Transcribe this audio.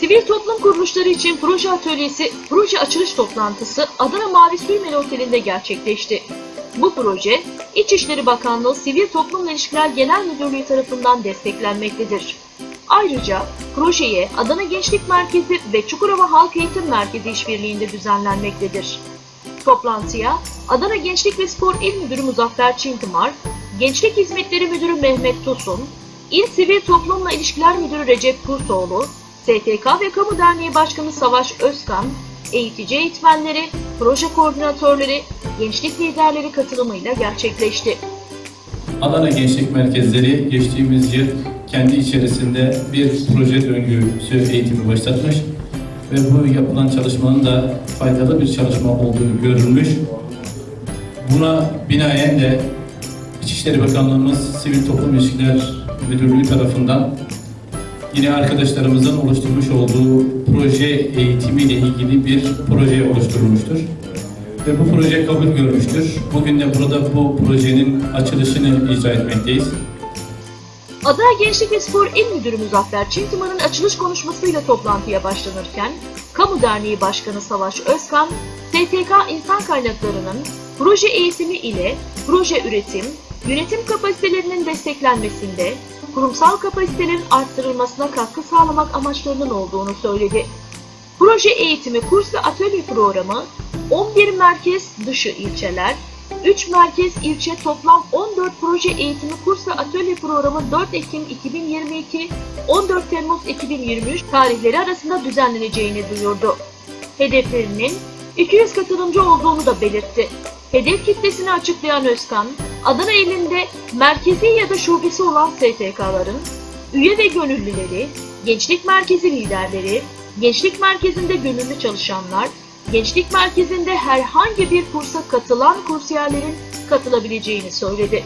Sivil toplum kuruluşları için proje atölyesi, proje açılış toplantısı Adana Mavi Sürmeli Oteli'nde gerçekleşti. Bu proje, İçişleri Bakanlığı Sivil Toplumla İlişkiler Genel Müdürlüğü tarafından desteklenmektedir. Ayrıca projeye Adana Gençlik Merkezi ve Çukurova Halk Eğitim Merkezi işbirliğinde düzenlenmektedir. Toplantıya Adana Gençlik ve Spor İl Müdürü Muzaffer Çintımar, Gençlik Hizmetleri Müdürü Mehmet Tosun, İl Sivil Toplumla İlişkiler Müdürü Recep Kurtoğlu, STK ve Kamu Derneği Başkanı Savaş Özkan, eğitici eğitmenleri, proje koordinatörleri, gençlik liderleri katılımıyla gerçekleşti. Adana Gençlik Merkezleri geçtiğimiz yıl kendi içerisinde bir proje döngüsü eğitimi başlatmış ve bu yapılan çalışmanın da faydalı bir çalışma olduğu görülmüş. Buna binaen de İçişleri Bakanlığımız Sivil Toplum İlişkiler Müdürlüğü tarafından yine arkadaşlarımızın oluşturmuş olduğu proje eğitimiyle ilgili bir proje oluşturulmuştur. Ve bu proje kabul görmüştür. Bugün de burada bu projenin açılışını icra etmekteyiz. Adana Gençlik ve Spor İl Müdürü Muzaffer Çintimar'ın açılış konuşmasıyla toplantıya başlanırken, Kamu Derneği Başkanı Savaş Özkan, STK İnsan Kaynakları'nın proje eğitimi ile proje üretim, yönetim kapasitelerinin desteklenmesinde, kurumsal kapasitelerin arttırılmasına katkı sağlamak amaçlarının olduğunu söyledi. Proje eğitimi kurs ve atölye programı 11 merkez dışı ilçeler, 3 merkez ilçe toplam 14 proje eğitimi kurs ve atölye programı 4 Ekim 2022 14 Temmuz 2023 tarihleri arasında düzenleneceğini duyurdu. Hedeflerinin 200 katılımcı olduğunu da belirtti. Hedef kitlesini açıklayan Özkan, Adana ilinde merkezi ya da şubesi olan STK'ların üye ve gönüllüleri, gençlik merkezi liderleri, gençlik merkezinde gönüllü çalışanlar, gençlik merkezinde herhangi bir kursa katılan kursiyerlerin katılabileceğini söyledi.